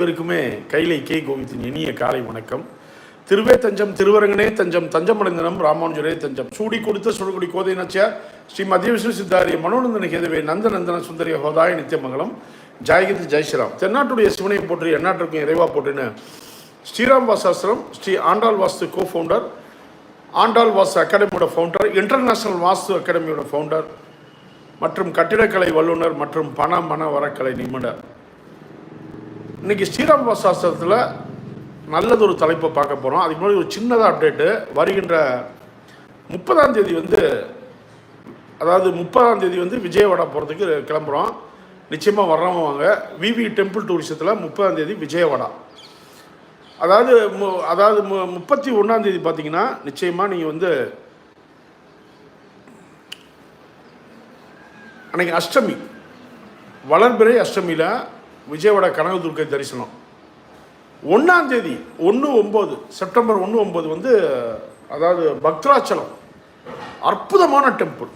இவருக்குமே கைலை K கோவித்தின் இனிய காலை வணக்கம். திருவே தஞ்சம் திருவரங்கனே தஞ்சம் தஞ்சமடைந்தனம் ராமானுஜரே தஞ்சம். சூடி கொடுத்த சுடுகுடி கோதை நச்சியார் ஸ்ரீ மத்திய விஷ்ணு சித்தாரிய மனோநந்தன கேதவே நந்தநந்தன சுந்தரிய ஹோதாய நித்தியமங்கலம் ஜாயகித் ஜெய்ஸ்ராம் தென்னாட்டுடைய சிவனை போற்றி எந்நாட்டிற்கும் இறைவா போற்றின்னு ஸ்ரீராம் வாசாஸ்திரம் ஸ்ரீ ஆண்டாள் வாஸ்து கோ ஃபவுண்டர் ஆண்டாள் வாஸ்து அகாடமியோட ஃபவுண்டர் இன்டர்நேஷனல் வாஸ்து அகாடமியோட ஃபவுண்டர் மற்றும் கட்டிடக்கலை வல்லுநர் மற்றும் பண மன வரக்கலை நிபுணர். இன்றைக்கி ஸ்ரீராம சாஸ்திரத்தில் நல்லதொரு தலைப்பை பார்க்க போகிறோம் அதுக்கு முன்னாடி ஒரு சின்னதாக அப்டேட்டு வருகின்ற முப்பதாம் தேதி வந்து அதாவது முப்பதாம் தேதி வந்து விஜயவாடா போகிறதுக்கு கிளம்புறோம். நிச்சயமாக வர்றவங்க வாங்க. விவி டெம்பிள் டூரிசத்தில் முப்பதாம் தேதி விஜயவாடா. அதாவது மு- அதாவது மு முப்பத்தி ஒன்றாம் தேதி பார்த்தீங்கன்னா நிச்சயமாக நீங்கள் வந்து அன்னைக்கு அஷ்டமி வளர்பிறை அஷ்டமியில் விஜயோட கனக துர்க்கை தரிசனம். ஒன்றாம் தேதி ஒன்று ஒம்பது செப்டம்பர் ஒன்று ஒம்பது வந்து அதாவது பக்தராச்சலம் அற்புதமான டெம்பிள்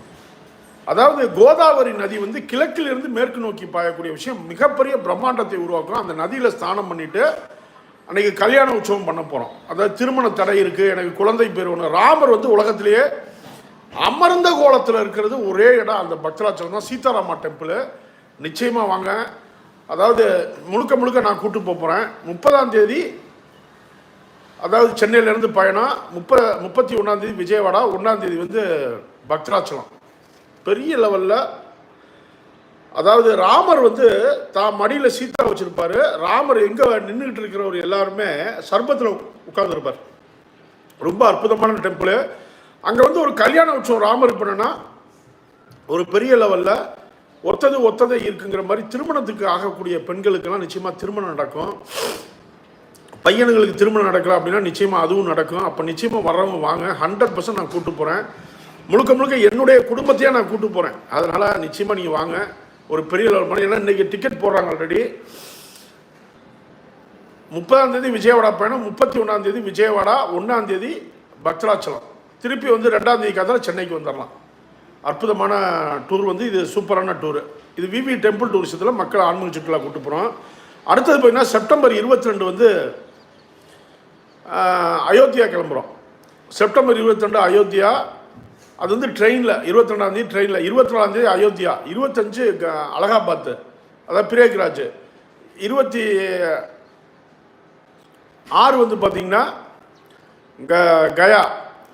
அதாவது கோதாவரி நதி வந்து கிழக்கிலிருந்து மேற்கு நோக்கி பாயக்கூடிய விஷயம். மிகப்பெரிய பிரம்மாண்டத்தை உருவாக்கும் அந்த நதியில் ஸ்நானம் பண்ணிட்டு அன்னைக்கு கல்யாண உற்சவம் பண்ண போகிறோம் அதாவது திருமண தடை இருக்குது எனக்கு குழந்தை பேர் ஒன்று ராமர் வந்து உலகத்திலேயே அமர்ந்த கோலத்தில் இருக்கிறது ஒரே இடம் அந்த பக்தராச்சலம் தான். சீதாராமா டெம்பிள் நிச்சயமாக வாங்க. அதாவது முழுக்க முழுக்க நான் கூட்டு போகிறேன் முப்பதாம் தேதி அதாவது சென்னையிலேருந்து பயணம் முப்ப முப்பத்தி ஒன்றாம் தேதி விஜயவாடா ஒன்றாம் தேதி வந்து பக்தராச்சலம் பெரிய லெவலில் அதாவது ராமர் வந்து தான் மடியில் சீதா வச்சுருப்பார். ராமர் எங்கே நின்றுக்கிட்டு இருக்கிறவர் எல்லாருமே சர்பத்தில் உட்கார்ந்துருப்பார். ரொம்ப அற்புதமான டெம்பிள். அங்கே வந்து ஒரு கல்யாண உற்சவம் ராமர் பண்ணனா ஒரு பெரிய லெவலில் ஒத்தது ஒத்ததை இருக்குங்கிற மாதிரி திருமணத்துக்கு ஆகக்கூடிய பெண்களுக்கெல்லாம் நிச்சயமாக திருமணம் நடக்கும். பையனுங்களுக்கு திருமணம் நடக்கல அப்படின்னா நிச்சயமாக அதுவும் நடக்கும். அப்போ நிச்சயமாக வர்றவங்க வாங்க. ஹண்ட்ரட் பர்சன்ட் நான் கூப்பிட்டு போகிறேன் முழுக்க முழுக்க என்னுடைய குடும்பத்தையே நான் கூப்பிட்டு போகிறேன் அதனால் நிச்சயமாக நீங்கள் வாங்க. ஒரு பெரிய லெவல் பண்ணி ஏன்னா இன்றைக்கி டிக்கெட் போடுறாங்க ஆல்ரெடி முப்பதாம் தேதி விஜயவாடா பயணம். முப்பத்தி ஒன்றாம் தேதி விஜயவாடா ஒன்றாம் தேதி பக்தராச்சலம் திருப்பி வந்து ரெண்டாம் தேதி கதை சென்னைக்கு வந்துடலாம் அற்புதமான டூர் வந்து இது சூப்பரான டூரு இது விவி டெம்பிள் டூரிசத்தில் மக்கள் ஆன்மீக சுற்றுலா கூட்டு போகிறோம் அடுத்தது பார்த்தீங்கன்னா செப்டம்பர் இருபத்தி ரெண்டு வந்து அயோத்தியா கிளம்புறோம். செப்டம்பர் இருபத்தி ரெண்டு அயோத்தியா அது வந்து ட்ரெயினில் இருபத்தி ரெண்டாந்தேதி ட்ரெயினில் இருபத்தி நாலாந்தேதி அயோத்தியா இருபத்தஞ்சு க- அதாவது பிரேக்ராஜ் இருபத்தி ஆறு வந்து பார்த்தீங்கன்னா க கயா.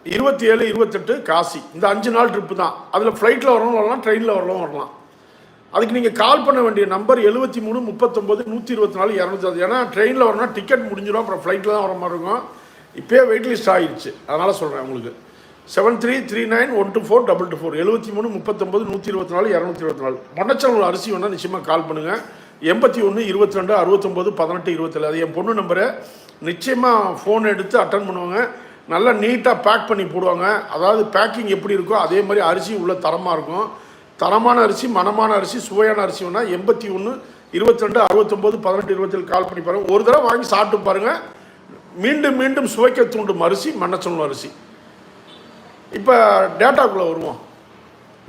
இருபத்தி ஏழு இருபத்தெட்டு காசி. இந்த அஞ்சு நாள் ட்ரிப்பு தான். அதில் ஃப்ளைட்டில் வரணும் வரலாம் ட்ரெயினில் வரலாம் வரலாம். அதுக்கு நீங்கள் கால் பண்ண வேண்டிய நம்பர் எழுபத்தி மூணு முப்பத்தொம்போது நூற்றி இருபத்தி நாலு இரநூத்தி ஏன்னா ட்ரெயினில் வரணும்னா டிக்கெட் முடிஞ்சிடும் அப்புறம் ஃப்ளைட்டில் தான் வர மாதிரி இருக்கும். இப்போயே வெயிட் லிஸ்ட் ஆகிடுச்சு அதனால் சொல்கிறேன் உங்களுக்கு. Seven three three nine one two four double two four எழுபத்தி மூணு முப்பத்தொம்போது நூற்றி இருபத்தி நாலு இரநூத்தி இருபத்தி நாலு மொன்னச்சல் அரிசி வேணால் நிச்சயமாக கால் பண்ணுங்கள் எண்பத்தி ஒன்று இருபத்தி ரெண்டு அறுபத்தொம்போது பதினெட்டு இருபத்தேழு. அது என் பொண்ணு நம்பரு நிச்சயமாக ஃபோன் எடுத்து அட்டன் பண்ணுவாங்க. நல்லா நீட்டாக பேக் பண்ணி போடுவாங்க. அதாவது பேக்கிங் எப்படி இருக்கோ அதே மாதிரி அரிசி உள்ள தரமாக இருக்கும். தரமான அரிசி மனமான அரிசி சுவையான அரிசி வேணால் எண்பத்தி ஒன்று இருபத்தி ரெண்டு அறுபத்தொம்போது பதினெட்டு இருபத்தேழு கால் பண்ணி பாருங்கள் ஒரு தடவை வாங்கி சாப்பிட்டு பாருங்கள் மீண்டும் மீண்டும் சுவைக்க தூண்டும் அரிசி மண்ணச்சொல்லும் அரிசி. இப்போ டேட்டாக்குள்ளே வருவோம்.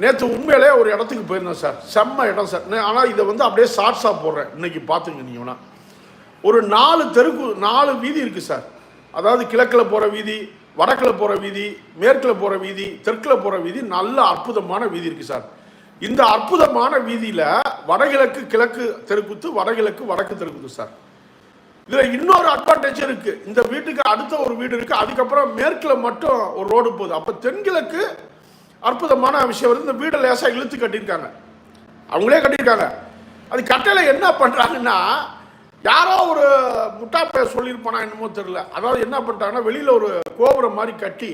நேற்று உண்மையிலே ஒரு இடத்துக்கு போயிருந்தேன் சார். செம்ம இடம் சார். ஆனால் இதை வந்து அப்படியே ஷார்ட்ஸாக போடுறேன். இன்னைக்கு பார்த்துங்க நீங்கள் வேணா. ஒரு நாலு தெருக்கு நாலு வீதி இருக்குது சார். அதாவது கிழக்கில் போகிற வீதி வடக்கில் போகிற வீதி மேற்கில் போகிற வீதி தெற்கில் போகிற வீதி நல்ல அற்புதமான வீதி இருக்குது சார். இந்த அற்புதமான வீதியில் வடகிழக்கு கிழக்கு தெருக்குத்து வடகிழக்கு வடக்கு தெருக்குத்து சார். இதில் இன்னொரு அட்வான்டேஜ் இருக்குது இந்த வீட்டுக்கு அடுத்த ஒரு வீடு இருக்குது அதுக்கப்புறம் மேற்கில் மட்டும் ஒரு ரோடு போகுது. அப்போ தென்கிழக்கு அற்புதமான விஷயம் வந்து இந்த வீடை லேசாக இழுத்து கட்டியிருக்காங்க. அவங்களே கட்டியிருக்காங்க. அது கட்டையில் என்ன பண்ணுறாங்கன்னா யாரோ ஒரு முட்டா பேர் சொல்லியிருப்பானா என்னமோ தெரியல. அதாவது என்ன பண்ணிட்டாங்கன்னா வெளியில் ஒரு கோபுரம் மாதிரி கட்டி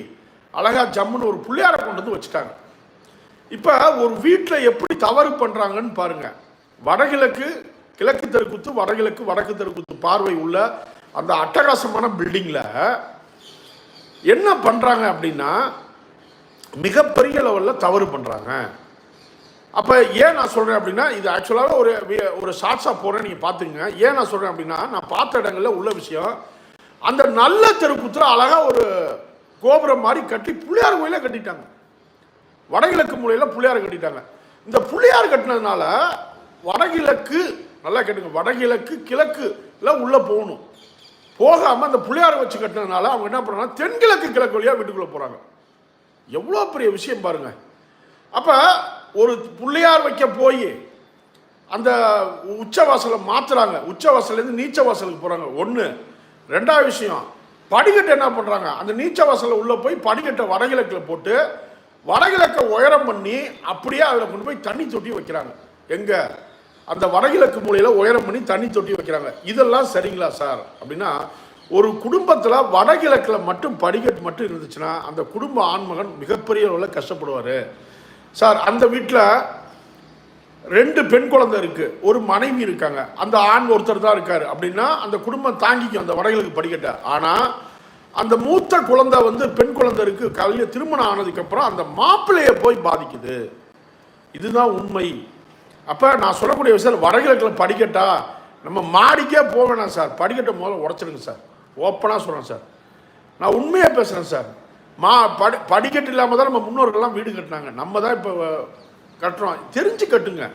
அழகாக ஜம்முன்னு ஒரு புள்ளியாரை கொண்டு வந்து வச்சுட்டாங்க. இப்போ ஒரு வீட்டில் எப்படி தவறு பண்ணுறாங்கன்னு பாருங்கள் வடகிழக்கு கிழக்கு தெருக்குத்து வடகிழக்கு வடக்கு தெருக்குத்து பார்வை உள்ள அந்த அட்டகாசமான பில்டிங்கில் என்ன பண்ணுறாங்க அப்படின்னா மிகப்பெரிய லெவலில் தவறு பண்ணுறாங்க அப்போ ஏன் நான் சொல்கிறேன் அப்படின்னா இது ஆக்சுவலாக ஒரு ஒரு ஷார்ட்ஸாக போகிறேன் நீங்கள் பார்த்துங்க ஏன் நான் சொல்கிறேன் அப்படின்னா நான் பார்த்த இடங்களில் உள்ள விஷயம் அந்த நல்ல தெருக்குத்துல அழகாக ஒரு கோபுரம் மாதிரி கட்டி புளியார் கோயிலே கட்டிட்டாங்க. வடகிழக்கு மூலையில் புள்ளியார் கட்டிட்டாங்க. இந்த புள்ளியார் கட்டினதுனால வடகிழக்கு நல்லா கேட்டுங்க வடகிழக்கு கிழக்கு எல்லாம் உள்ளே போகணும். போகாமல் அந்த புள்ளியாரை வச்சு கட்டினதுனால அவங்க என்ன பண்ணுறாங்கன்னா தென்கிழக்கு கிழக்கு வழியாக வீட்டுக்குள்ளே போகிறாங்க எவ்வளோ பெரிய விஷயம் பாருங்கள் அப்போ ஒரு பிள்ளையார் வைக்க போய் அந்த உச்சவாசலை மாற்றுறாங்க உச்சவாசலேருந்து நீச்ச வாசலுக்கு போகிறாங்க ஒன்று ரெண்டாவது விஷயம் படிக்கட்டு என்ன பண்ணுறாங்க அந்த நீச்ச வாசலில் உள்ளே போய் படிக்கட்டை வடகிழக்கில் போட்டு வடகிழக்கை உயரம் பண்ணி அப்படியே அதில் கொண்டு போய் தண்ணி தொட்டி வைக்கிறாங்க. எங்கே? அந்த வடகிழக்கு மூலையில் உயரம் பண்ணி தண்ணி தொட்டி வைக்கிறாங்க. இதெல்லாம் சரிங்களா சார்? அப்படின்னா ஒரு குடும்பத்தில் வடகிழக்கில் மட்டும் படிக்கட்டு மட்டும் இருந்துச்சுன்னா அந்த குடும்ப ஆண்மகன் மிகப்பெரிய அளவில் கஷ்டப்படுவார். சார் அந்த வீட்டில் ரெண்டு பெண் குழந்தை இருக்குது ஒரு மனைவி இருக்காங்க. அந்த ஆண் ஒருத்தர் தான் இருக்கார். அப்படின்னா அந்த குடும்பம் தாங்கிக்கும். அந்த வடகிழக்கு படிக்கட்ட. ஆனால் அந்த மூத்த குழந்தை வந்து பெண் குழந்தை இருக்குது கல்வி திருமணம் ஆனதுக்கப்புறம் அந்த மாப்பிள்ளைய போய் பாதிக்குது. இதுதான் உண்மை. அப்போ நான் சொல்லக்கூடிய விஷயம் வடகிழக்கில் படிக்கட்டா நம்ம மாடிக்கே போக வேணாம் சார். படிக்கட்டை முதல்ல உடச்சிடுங்க சார். ஓப்பனாக சொல்கிறேன் சார். நான் உண்மையாக பேசுகிறேன் சார். மா படி படிக்கட்டு இல்லாமல் தான் நம்ம முன்னோர்கள்லாம் வீடு கட்டினாங்க. நம்ம தான் இப்போ கட்டுறோம். தெரிஞ்சு கட்டுங்க.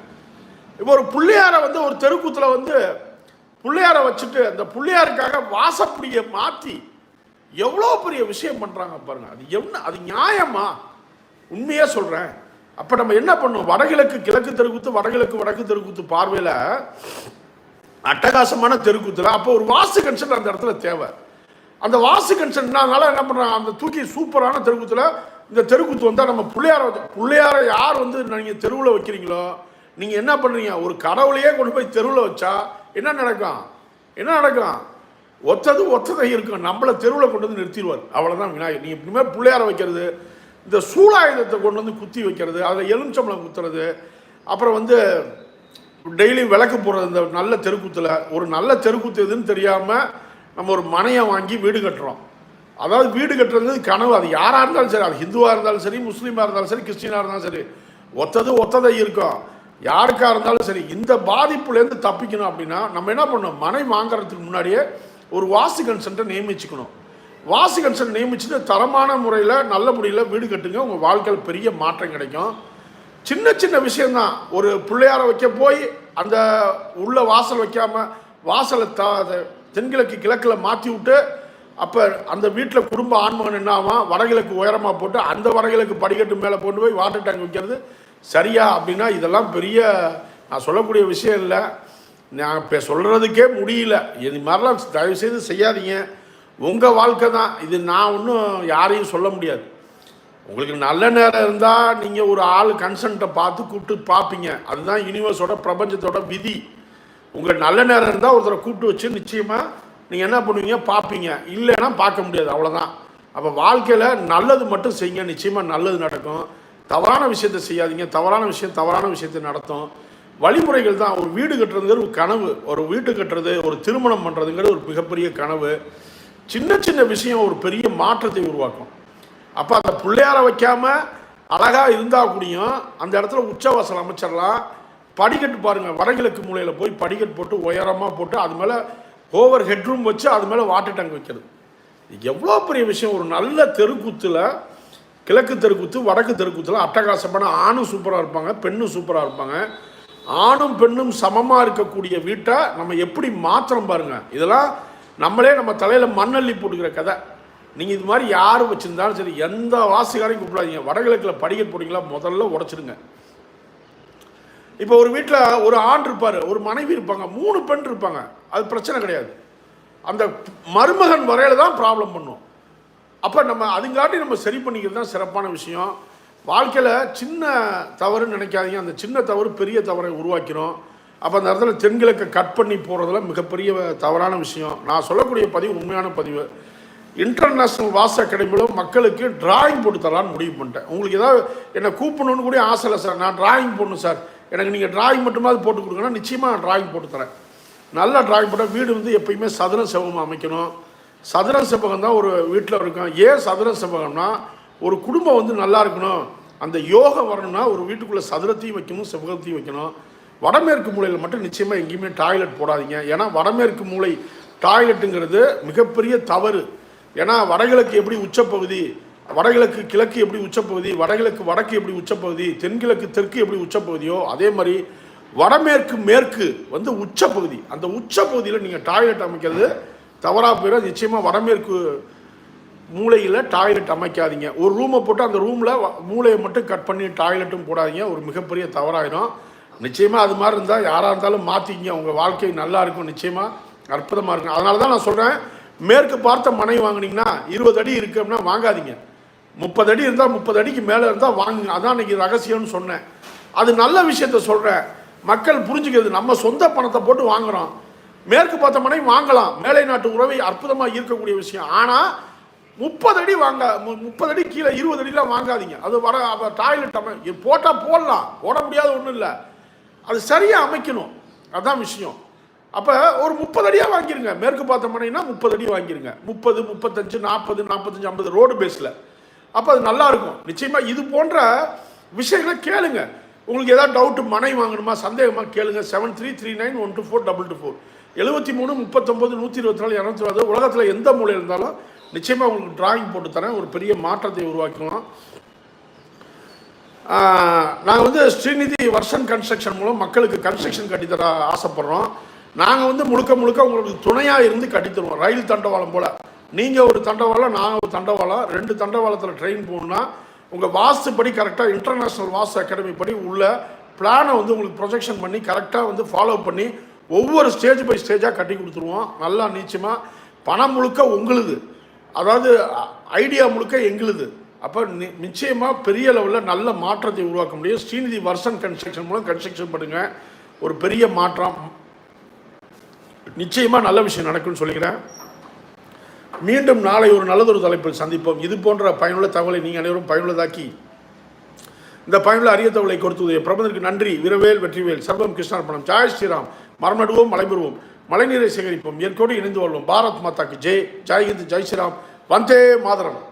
இப்போ ஒரு பிள்ளையாரை வந்து ஒரு தெருக்கூத்தில் வந்து பிள்ளையாரை வச்சுட்டு அந்த பிள்ளையாருக்காக வாசப்படியை மாற்றி எவ்வளோ பெரிய விஷயம் பண்ணுறாங்க பாருங்க. அது என்ன அது நியாயமா? உண்மையாக சொல்கிறேன் அப்போ நம்ம என்ன பண்ணோம் வடகிழக்கு கிழக்கு தெருக்கூத்து வடகிழக்கு வடக்கு தெருக்கூத்து பார்வையில் அட்டகாசமான தெருக்கூத்தில் அப்போ ஒரு வாசு கன்சென்ட் அந்த இடத்துல தேவை. அந்த வாசு கன்சென்ட்னால என்ன பண்ணுறாங்க அந்த தூக்கி சூப்பரான தெருக்கூத்தில் இந்த தெருக்கூத்து வந்தால் நம்ம பிள்ளையார வச்சு பிள்ளையார யார் வந்து நீங்கள் தெருவில் வைக்கிறீங்களோ நீங்கள் என்ன பண்ணுறீங்க ஒரு கடவுளையே கொண்டு போய் தெருவில் வச்சா என்ன நடக்கும்? என்ன நடக்கும்? ஒத்தது ஒத்ததை இருக்கும். நம்மளை தெருவில் கொண்டு வந்து நிறுத்திடுவார். அவ்வளோதான் விநாயகர். நீங்கள் இனிமேல் பிள்ளையார வைக்கிறது இந்த சூழாயுதத்தை கொண்டு வந்து குத்தி வைக்கிறது அதில் எலுமிச்சம்பளம் குத்துறது அப்புறம் வந்து டெய்லியும் விளக்கு போடுறது இந்த நல்ல தெருக்கூத்தில். ஒரு நல்ல தெருக்கூத்து எதுன்னு தெரியாமல் நம்ம ஒரு மனையை வாங்கி வீடு கட்டுறோம். அதாவது வீடு கட்டுறது கனவு. அது யாராக இருந்தாலும் சரி அது ஹிந்துவாக இருந்தாலும் சரி முஸ்லீமாக இருந்தாலும் சரி கிறிஸ்டினாக இருந்தாலும் சரி ஒத்தது ஒத்ததை இருக்கும். யாருக்காக இருந்தாலும் சரி இந்த பாதிப்புலேருந்து தப்பிக்கணும் அப்படின்னா நம்ம என்ன பண்ணணும்? மனை வாங்குறதுக்கு முன்னாடியே ஒரு வாசு கன்சென்ட்டை நியமிச்சுக்கணும். வாசு கன்சென்ட் நியமிச்சுட்டு தரமான முறையில் நல்ல முறையில் வீடு கட்டுங்க. உங்கள் வாழ்க்கையில் பெரிய மாற்றம் கிடைக்கும். சின்ன சின்ன விஷயந்தான் ஒரு பிள்ளையாரை வைக்க போய் அந்த உள்ள வாசல் வைக்காமல் வாசலை த த- தென்கிழக்கு கிழக்கில் மாற்றி விட்டு அப்போ அந்த வீட்டில் குடும்ப ஆண்மகன் என்ன வடகிழக்கு உயரமாக போட்டு அந்த வடகிழக்கு படிக்கட்டு மேலே கொண்டு போய் வாட்டர் டேங்க் வைக்கிறது சரியா அப்படின்னா இதெல்லாம் பெரிய நான் சொல்லக்கூடிய விஷயம் இல்லை. நான் இப்போ சொல்கிறதுக்கே முடியல. இது மாதிரிலாம் தயவுசெய்து செய்யாதீங்க. உங்கள் வாழ்க்கை தான். இது நான் ஒன்றும் யாரையும் சொல்ல முடியாது. உங்களுக்கு நல்ல நேரம் இருந்தால் நீங்கள் ஒரு ஆள் கன்சன்ட்டை பார்த்து கூப்பிட்டு பார்ப்பீங்க. அதுதான் யூனிவர்ஸோட பிரபஞ்சத்தோட விதி. உங்கள் நல்ல நேரம் இருந்தால் ஒருத்தரை கூப்பிட்டு வச்சு நிச்சயமாக நீங்கள் என்ன பண்ணுவீங்க? பார்ப்பீங்க. இல்லைன்னா பார்க்க முடியாது. அவ்வளோதான் அப்போ வாழ்க்கையில் நல்லது மட்டும் செய்யுங்க. நிச்சயமாக நல்லது நடக்கும். தவறான விஷயத்தை செய்யாதீங்க. தவறான விஷயம் தவறான விஷயத்தை நடத்தும். வழிமுறைகள் தான். ஒரு வீடு கட்டுறதுங்கிறது ஒரு கனவு. ஒரு வீட்டு கட்டுறது ஒரு திருமணம் பண்ணுறதுங்கிறது ஒரு மிகப்பெரிய கனவு. சின்ன சின்ன விஷயம் ஒரு பெரிய மாற்றத்தை உருவாக்கும். அப்போ அந்த பிள்ளையார வைக்காம அழகாக இருந்தால் கூடியும் அந்த இடத்துல உச்சவாசல் அமைச்சிடலாம். படிக்கட்டு பாருங்க வடகிழக்கு மூலையில் போய் படிக்கட்டு போட்டு உயரமாக போட்டு அது மேலே ஓவர் ஹெட்ரூம் வச்சு அது மேலே வாட்டர் டேங்க் வைக்கிறது. எவ்வளோ பெரிய விஷயம் ஒரு நல்ல தெருக்கூத்தில் கிழக்கு தெருக்கூத்து வடக்கு தெருக்கூத்தில் அட்டகாசமான ஆணும் சூப்பராக இருப்பாங்க பெண்ணும் சூப்பராக இருப்பாங்க. ஆணும் பெண்ணும் சமமாக இருக்கக்கூடிய வீட்டை நம்ம எப்படி மாத்திரம் பாருங்கள் இதெல்லாம் நம்மளே நம்ம தலையில் மண்ணள்ளி போட்டுக்கிற கதை. நீங்கள் இது மாதிரி யார் வச்சுருந்தாலும் சரி எந்த வாசிகாரையும் கூப்பிடாதீங்க. வடகிழக்கில் படிக்கட்டு போட்டிங்களா முதல்ல உடச்சிடுங்க. இப்போ ஒரு வீட்டில் ஒரு ஆண் இருப்பார் ஒரு மனைவி இருப்பாங்க மூணு பெண் இருப்பாங்க. அது பிரச்சனை கிடையாது. அந்த மருமகன் வரையில் தான் ப்ராப்ளம் பண்ணும். அப்போ நம்ம அதுங்காட்டி நம்ம சரி பண்ணிக்கிறது தான் சிறப்பான விஷயம். வாழ்க்கையில் சின்ன தவறுன்னு நினைக்காதீங்க. அந்த சின்ன தவறு பெரிய தவறை உருவாக்கிறோம் அப்போ அந்த இடத்துல தென்கிழக்கை கட் பண்ணி போகிறதுல மிகப்பெரிய தவறான விஷயம். நான் சொல்லக்கூடிய பதிவு உண்மையான பதிவு. இன்டர்நேஷ்னல் வாச அகாடமியில் மக்களுக்கு டிராயிங் போட்டு தரலான்னு முடிவு பண்ணிட்டேன். உங்களுக்கு ஏதாவது என்னை கூப்பிடணுன்னு கூட ஆசை இல்லை சார். நான் டிராயிங் போடணும் சார். எனக்கு நீங்கள் டிராயிங் மட்டுமாவது போட்டு கொடுங்கன்னா நிச்சயமாக நான் டிராயிங் போட்டு தரேன். நல்ல டிராயிங் போட்டால் வீடு வந்து எப்பயுமே சதுர செவகம் அமைக்கணும். சதுர செவ்வகம் தான் ஒரு வீட்டில் இருக்கும். ஏன் சதுர செவ்வகம்னா ஒரு குடும்பம் வந்து நல்லா இருக்கணும். அந்த யோகம் வரணும்னா ஒரு வீட்டுக்குள்ளே சதுரத்தையும் வைக்கணும் செவ்வகத்தையும் வைக்கணும். வடமேற்கு மூலையில் மட்டும் நிச்சயமாக எங்கேயுமே டாய்லெட் போடாதீங்க. ஏன்னா வடமேற்கு மூலை டாய்லெட்டுங்கிறது மிகப்பெரிய தவறு. ஏன்னா வடகிழக்கு எப்படி உச்சப்பகுதி வடகிழக்கு கிழக்கு எப்படி உச்சப்பகுதி வடகிழக்கு வடக்கு எப்படி உச்சப்பகுதி தென்கிழக்கு தெற்கு எப்படி உச்சப்பகுதியோ அதே மாதிரி வடமேற்கு மேற்கு வந்து உச்சப்பகுதி. அந்த உச்ச பகுதியில் நீங்கள் டாய்லெட் அமைக்கிறது தவறாக போயிடும். நிச்சயமாக வடமேற்கு மூலையில் டாய்லெட் அமைக்காதீங்க. ஒரு ரூமை போட்டு அந்த ரூமில் மூளையை மட்டும் கட் பண்ணி டாய்லெட்டும் போடாதீங்க. ஒரு மிகப்பெரிய தவறாயிடும். நிச்சயமாக அது மாதிரி இருந்தால் யாராக இருந்தாலும் மாற்றிக்கிங்க உங்கள் வாழ்க்கை நல்லா இருக்கும். நிச்சயமாக அற்புதமாக இருக்கும். அதனால தான் நான் சொல்கிறேன் மேற்கு பார்த்த மனை வாங்கினீங்கன்னா இருபது அடி இருக்குன்னா வாங்காதீங்க. முப்பது அடி இருந்தால் முப்பது அடிக்கு மேலே இருந்தால் வாங்குங்க அதான் அன்றைக்கி ரகசியம்னு சொன்னேன். அது நல்ல விஷயத்த சொல்கிறேன் மக்கள் புரிஞ்சுக்கிறது நம்ம சொந்த பணத்தை போட்டு வாங்குறோம். மேற்கு பார்த்த மனை வாங்கலாம். மேலை நாட்டு உறவை அற்புதமாக ஈர்க்கக்கூடிய விஷயம். ஆனால் முப்பது அடி வாங்க முப்பது அடி கீழே இருபது அடிலாம் வாங்காதீங்க. அது வர டாய்லெட் அமை போட்டால் போடலாம். போட முடியாத ஒன்றும் இல்லை. அது சரியாக அமைக்கணும். அதுதான் விஷயம். அப்போ ஒரு முப்பது அடியாக வாங்கிருங்க. மேற்கு பார்த்த மனைனா முப்பது அடி வாங்கிருங்க. முப்பது முப்பத்தஞ்சு நாற்பது நாற்பத்தஞ்சு ஐம்பது ரோடு பேஸில். அப்போ அது நல்லா இருக்கும். நிச்சயமாக இது போன்ற விஷயங்களை கேளுங்க. உங்களுக்கு ஏதாவது டவுட்டு மனை வாங்கணுமா சந்தேகமாக கேளுங்க. Seven three three nine one two four double two four எழுபத்தி மூணு முப்பத்தொம்பது நூற்றி இருபத்தி நாலு இரநூத்தி இருபது. உலகத்தில் எந்த மூலையில் இருந்தாலும் நிச்சயமாக உங்களுக்கு டிராயிங் போட்டு தரேன். ஒரு பெரிய மாற்றத்தை உருவாக்கலாம். நாங்கள் வந்து ஸ்ரீநிதி வர்ஷன் கன்ஸ்ட்ரக்ஷன் மூலம் மக்களுக்கு கன்ஸ்ட்ரக்ஷன் கட்டித்தர ஆசைப்பட்றோம். நாங்கள் வந்து முழுக்க முழுக்க உங்களுக்கு துணையாக இருந்து கட்டித்தருவோம் ரயில் தண்டவாளம் போல். நீங்கள் ஒரு தண்டவாளம் நான் ஒரு தண்டவாளம் ரெண்டு தண்டவாளத்தில் ட்ரெயின் போகணுன்னா உங்கள் வாஸ்து படி கரெக்டாக இன்டர்நேஷ்னல் வாஸ்து அகாடமி படி உள்ள பிளானை வந்து உங்களுக்கு ப்ரொஜெக்ஷன் பண்ணி கரெக்டாக வந்து ஃபாலோ பண்ணி ஒவ்வொரு ஸ்டேஜ் பை ஸ்டேஜாக கட்டி கொடுத்துருவோம். நல்லா நிச்சயமாக பணம் முழுக்க உங்களுது. அதாவது ஐடியா முழுக்க எங்களுது. அப்போ நி- நிச்சயமாக பெரிய லெவலில் நல்ல மாற்றத்தை உருவாக்க முடியும். ஸ்ரீநிதி வர்சன் கன்ஸ்ட்ரக்ஷன் மூலம் கன்ஸ்ட்ரக்ஷன் பண்ணுங்கள் ஒரு பெரிய மாற்றம். நிச்சயமாக நல்ல விஷயம் நடக்கும்னு சொல்லிக்கிறேன். மீண்டும் நாளை ஒரு நல்லதொரு தலைப்பில் சந்திப்போம். இது போன்ற பயனுள்ள தகவலை நீங்கள் அனைவரும் பயனுள்ளதாக்கி இந்த பயனுள்ள அரிய தகவலை கொடுத்தது பிரபந்தருக்கு நன்றி. விரவேல் வெற்றிவேல் சர்வம் கிருஷ்ணார்பணம். ஜாய் ஸ்ரீராம். மரமடுவோம் மலைபெறுவோம். மழைநீரை சேகரிப்போம். இயற்கையோடு இணைந்து வாழ்வோம் பாரத் மாதாக்கு ஜெய். ஜெய் ஹிந்த் ஜெய் ஸ்ரீராம். வந்தே மாதரம்.